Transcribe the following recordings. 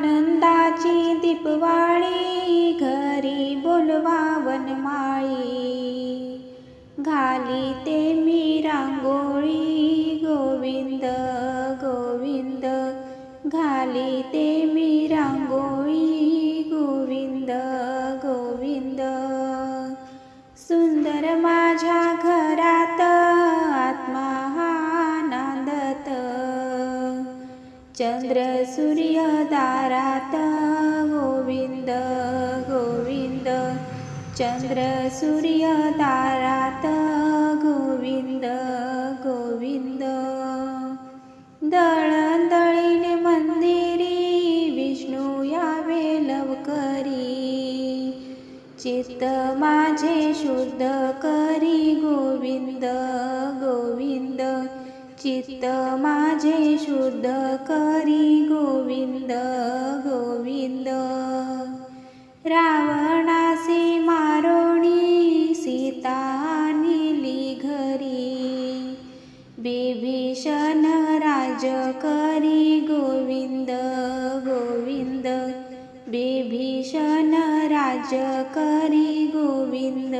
आनंदाची दीपवाळी घरी बोलवा वनमाळी घाली ते मी रांगोळी गोविंद गोविंद. घाली ते मी रांगोळी चन्द्र सूर्य दार गोविन्द। गोविन्द चन्द्र सूर्य दारोविन्द गोविन्द दिरि विष्णुया वेलकरी चित्त करी गोविन्द गोविन्द। चित्त मा माझे शुद्ध रावणासे मारोणी सीता नेली घरी बिभीषण राज करी गोविंद गोविंद। बिभीषण राज करी गोविंद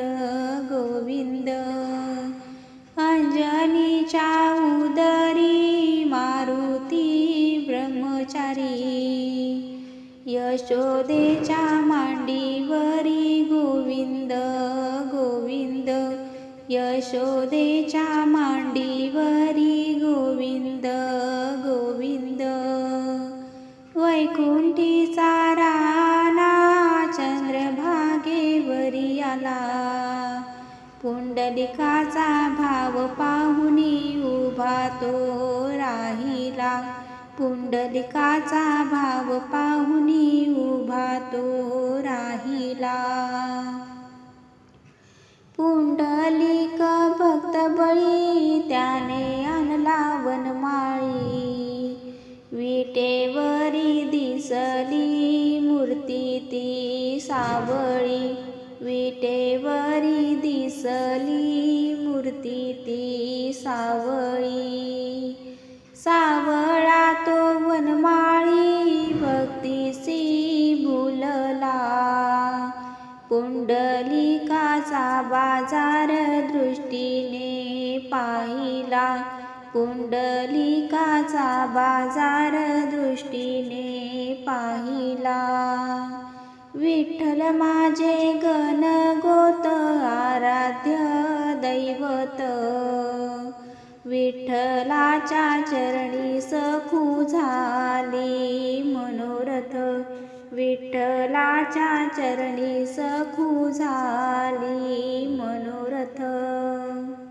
गोविंद। अंजनीच्या उदरी ब्रह्मचारी. यशोदेच्या मांडीवरी गोविंद गोविंद. यशोदेच्या मांडीवरी गोविंद गोविंद. वैकुंठीचा राणा चंद्रभागेवरी आला. पुंडलिकाचा भाव पाहुनी उभा तो राहिला. पुंडलिकाचा भाव पाहुनी उभा तो राहिला. पुंडलिक भक्त बळी त्याने आणला वनमाळी. विटेवरी दिसली मूर्ती ती सावळी. विटेवरी दिसली मूर्ती ती सावळी. सावळी पुंडलिकाचा बाजार दृष्टीने पाहिला. पुंडलिकाचा बाजार दृष्टीने पाहिला. विठ्ठल माझे गण गोत आराध्य दैवत. विठ्ठलाच्या चरणी सखू झाली मनोरथ. विठ्ठलाच्या चरणी सखू झाली मनोरथ.